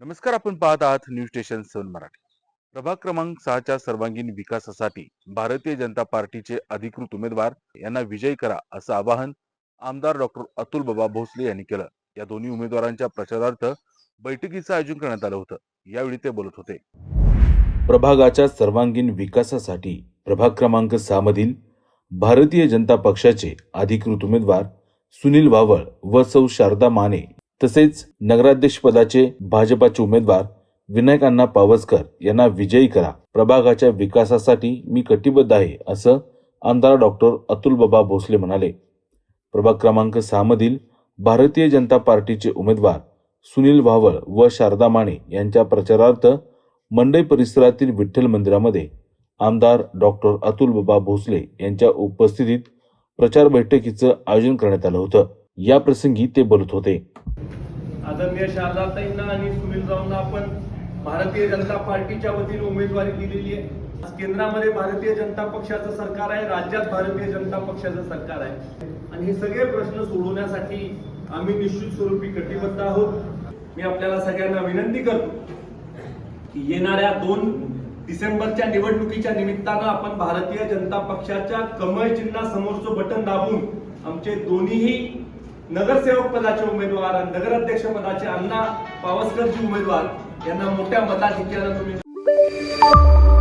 नमस्कार आपण पाहत आहात न्यूज स्टेशन सन मराठी. प्रभाग क्रमांक सहाच्या सर्वांगीण विकासासाठी भारतीय जनता पार्टीचे अधिकृत उमेदवार यांना विजयी करा असं आवाहन आमदार डॉक्टर अतुल बाबा भोसले यांनी केलं. या दोन्ही उमेदवारांच्या प्रचारार्थ बैठकीचं आयोजन करण्यात आलं होतं. यावेळी ते बोलत होते. प्रभागाच्या सर्वांगीण विकासासाठी प्रभाग क्रमांक सहा मधील भारतीय जनता पक्षाचे अधिकृत उमेदवार सुनील वावळ व सौ शारदा माने तसेच नगराध्यक्षपदाचे भाजपाचे उमेदवार विनायक अण्णा पावसकर यांना विजयी करा. प्रभागाच्या विकासासाठी मी कटिबद्ध आहे असं आमदार डॉक्टर अतुल बाबा भोसले म्हणाले. प्रभाग क्रमांक सहा मधील भारतीय जनता पार्टीचे उमेदवार सुनील वावळ व शारदा माने यांच्या प्रचारार्थ मंडई परिसरातील विठ्ठल मंदिरामध्ये आमदार डॉक्टर अतुल बाबा भोसले यांच्या उपस्थितीत प्रचार बैठकीचं आयोजन करण्यात आलं होतं. या प्रसंगी ते बोलत होते. आदरणीय शारदाताईंना आणि सुनीलरावना आपण भारतीय जनता पार्टीच्या वतीने उमेदवारी दिलेली आहे. केंद्रामध्ये भारतीय जनता पक्षाचं सरकार आहे राज्यात भारतीय जनता पक्षाचं सरकार आहे. आणि हे सगळे प्रश्न सोडवण्यासाठी आम्ही निश्चित स्वरूपी कटिबद्ध आहोत. मी आपल्याला सगळ्यांना विनंती करतो की येणाऱ्या दोन डिसेंबरच्या निवडणुकीच्या निमित्तानं आपण भारतीय जनता पक्षाच्या कमळ चिन्हासमोरचं बटन दाबून आमचे दोन्हीही नगरसेवक पदाचे उमेदवार आणि नगराध्यक्ष पदाचे अण्णा पावसकरजी उमेदवार यांना मोठ्या मताधिक्यानं तुम्ही